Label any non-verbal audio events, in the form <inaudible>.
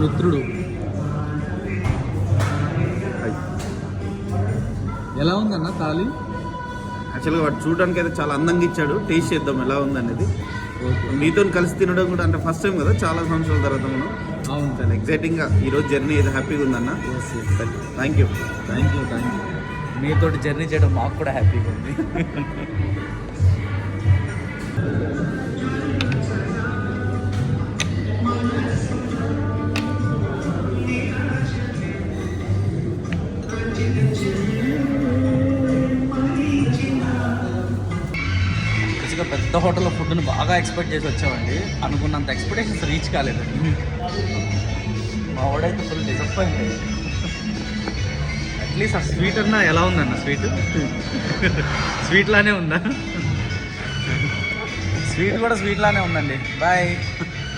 మిత్రుడు. ఎలా ఉందన్న తాలి యాక్చువల్గా వాడు చూడడానికి అయితే చాలా అందంగా ఇచ్చాడు. టేస్ట్ చేద్దాం ఎలా ఉందనేది. మీతో కలిసి తినడం కూడా అంటే ఫస్ట్ టైం కదా చాలా సంవత్సరాల తర్వాత మనం. అవును. చాలా ఎక్సైటింగ్గా ఈరోజు జర్నీ అయితే హ్యాపీగా ఉందన్న. Thank you thank you thank you మీతో జర్నీ చేయడం మాకు కూడా హ్యాపీగా ఉంది. <laughs> బేసిక్గా పెద్ద హోటల్లో ఫుడ్ని బాగా ఎక్స్పెక్ట్ చేసి వచ్చామండి. అనుకున్నంత ఎక్స్పెక్టేషన్స్ రీచ్ కాలేదండి మా వాడైతే ఫుల్ డిసప్పాయింట్ అట్లీస్ట్ ఆ స్వీట్ అన్నా ఎలా ఉందన్న స్వీట్? స్వీట్ లానే ఉందా? స్వీట్ కూడా స్వీట్ లానే ఉందండి. బాయ్.